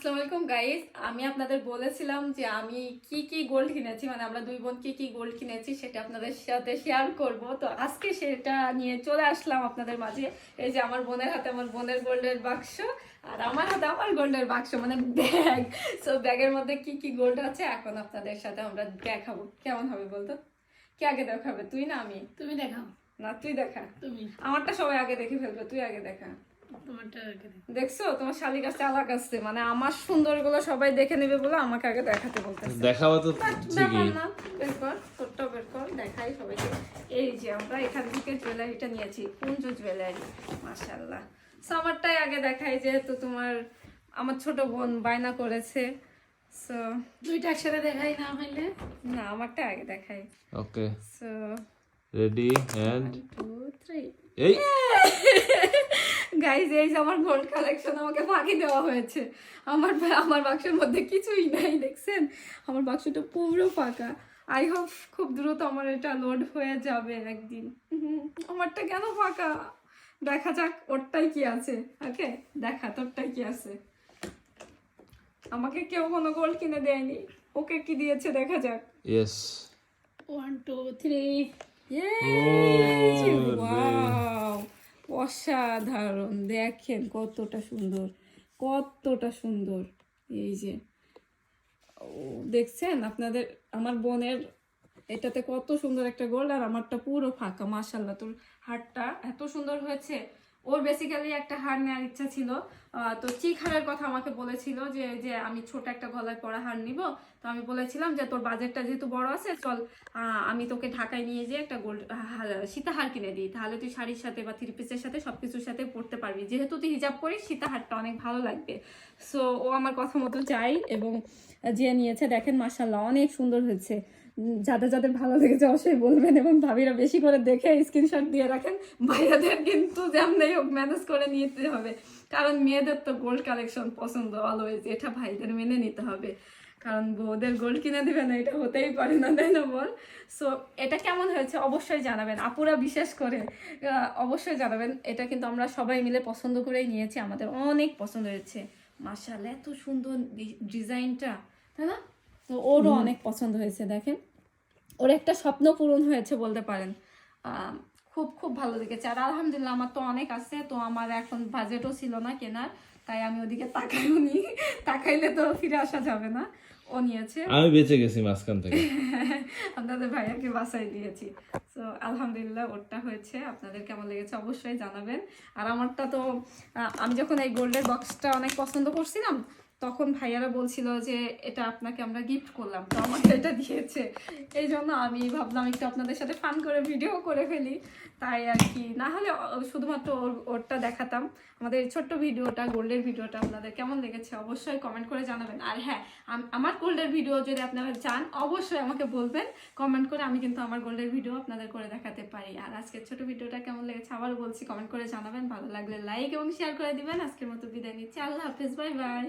আসসালামু আলাইকুম গাইস আমি আপনাদের বলেছিলাম যে আমি কি কি গোল্ড কিনেছি মানে আমরা দুই বোন কি কি গোল্ড কিনেছি সেটা আপনাদের সাথে শেয়ার করব। তো আজকে সেটা নিয়ে চলে আসলাম আপনাদের মাঝে। এই যে আমার বোনের হাতে আমার বোনের গোল্ডের বাক্স আর আমার হাতে আমার গোল্ডের বাক্স মানে ব্যাগ সো ব্যাগের মধ্যে কি কি গোল্ড আছে এখন আপনাদের সাথে আমরা দেখাবো। কেমন হবে বলতো? কে আগে দেখাবে তুই না আমি? তুমি দেখাও। না তুই দেখা। তুমি। আমারটা সবাই আগে দেখে ফেলবে তুই আগে দেখা তোমারটা আগে দেখো। দেখছ? তোমার শালিক আছে আলাক আছে। মানে আমার সুন্দরগুলো সবাই দেখে নেবে বলে আমাকে আগে দেখাতে বলতেছে। দেখাবো তো ঠিকই। না। বের কর তোরটা বের কর দেখাই সবাইকে। এই যে আমরা এখান থেকে জুয়েলারিটা নিয়েছি কুঞ্জ জুয়েলারি মাশাল্লাহ সামারটাই আগে দেখাই যেহেতু তোমার আমার ছোট বোন বায়না করেছে। সো দুইটা একসাথে দেখাই না হইলে? না আমারটা আগে দেখাই। Okay so ready and two three এই! গাইজ এই যে আমার গোল্ড কালেকশন আমাকে ফাঁকি দেওয়া হয়েছে। আমার আমার বাক্সের মধ্যে কিছুই নাই দেখছেন? আমার বাক্সটা পুরো ফাঁকা। আই হোপ খুব দ্রুত আমার এটা লোড হয়ে যাবে একদিন। আমারটা কেন ফাঁকা? দেখা যাক ওরটাই কি আছে। ওকে দেখা তোরটাই কি আছে। আমাকে কেউ কোনো গোল্ড কিনে দেয়নি। ওকে কি দিয়েছে দেখা যাক। Yes one two three Yay! অসাধারণ। দেখেন কতটা সুন্দর কতটা সুন্দর। এই যে দেখছেন? আপনাদের, আমার বোনের এটাতে কত সুন্দর একটা গোল্ড আর আমারটা পুরো ফাঁকা। মাসাল্লা তোর হাটটা এত সুন্দর হয়েছে। ওর বেসিক্যালি একটা হার নেওয়ার ইচ্ছা ছিল। তো চিক হারের কথা আমাকে বলেছিল যে যে আমি ছোট একটা গলায় পরা হার নিব। তো আমি বলেছিলাম যে, তোর বাজেটটা যেহেতু বড় আছে, চল আমি তোকে ঢাকায় নিয়ে যেয়ে একটা গোল্ড সীতাহার কিনে দিই। তাহলে তুই শাড়ির সাথে বা থ্রি পিসের সাথে সব কিছুর সাথে পরতে পারবি। যেহেতু তুই হিজাব করিস সীতাহারটা অনেক ভালো লাগবে। সো ও আমার কথা মতো চাই এবং যে নিয়েছে, দেখেন মাসাল্লাহ অনেক সুন্দর হয়েছে। যাদের যাদের ভালো লেগেছে অবশ্যই বলবেন এবং ভাবিরা বেশি করে দেখে স্ক্রিনশট দিয়ে রাখেন। ভাইয়াদের কিন্তু যেমনই হোক ম্যানেজ করে নিতে হবে। কারণ মেয়েদের তো গোল্ড কালেকশন পছন্দ অলওয়েজ এটা ভাইদের মেনে নিতে হবে। কারণ বউদের গোল্ড কিনে দিবে না এটা হতেই পারে না তাই না বল? সো এটা কেমন হয়েছে অবশ্যই জানাবেন। আপুরা বিশেষ করে অবশ্যই জানাবেন। এটা কিন্তু আমরা সবাই মিলে পছন্দ করেই নিয়েছি আমাদের অনেক পছন্দ হয়েছে। মার্শাল এত সুন্দর ডিজাইনটা তাই না? তো ওরও অনেক পছন্দ হয়েছে দেখেন। ওর একটা স্বপ্ন পূরণ হয়েছে বলতে পারেন। খুব খুব ভালো লেগেছে আর আলহামদুলিল্লাহ আমার তো অনেক আছে তো আমার এখন বাজেটও ছিল না কেনার তাই আমি ওদিকে তাকাইও নি তাকাইলে তো ফিরে আসা যাবে না। ও নিয়েছে। আমি বেঁচে গেছি মাঝখান থেকে। আপনাদের ভাইয়াকে বাসায় দিয়েছি। তো আলহামদুলিল্লাহ ওরটা হয়েছে। আপনাদের কেমন লেগেছে অবশ্যই জানাবেন। আর আমারটা তো আমি যখন এই গোল্ডের বক্সটা অনেক পছন্দ করছিলাম তখন ভাইয়ারা বলছিল যে, এটা আপনাকে আমরা গিফট করলাম, তো আমাকে এটা দিয়েছে। এই জন্য আমি ভাবলাম একটু আপনাদের সাথে ফান করে ভিডিও করে ফেলি। তাই আর কি। না হলে শুধুমাত্র ওর, ওরটা দেখাতাম। আমাদের ছোট্ট ভিডিওটা, গোল্ডের ভিডিওটা আপনাদের কেমন লেগেছে অবশ্যই কমেন্ট করে জানাবেন। আর হ্যাঁ আমার গোল্ডের ভিডিও যদি আপনারা চান, অবশ্যই আমাকে বলবেন। কমেন্ট করে আমি কিন্তু আমার গোল্ডের ভিডিও আপনাদের করে দেখাতে পারি। আর আজকের ছোট ভিডিওটা কেমন লেগেছে আবার বলছি কমেন্ট করে জানাবেন। ভালো লাগলে লাইক এবং শেয়ার করে দিবেন। আজকের মতো বিদায় নিচ্ছি। আল্লাহ হাফেজ বাই বাই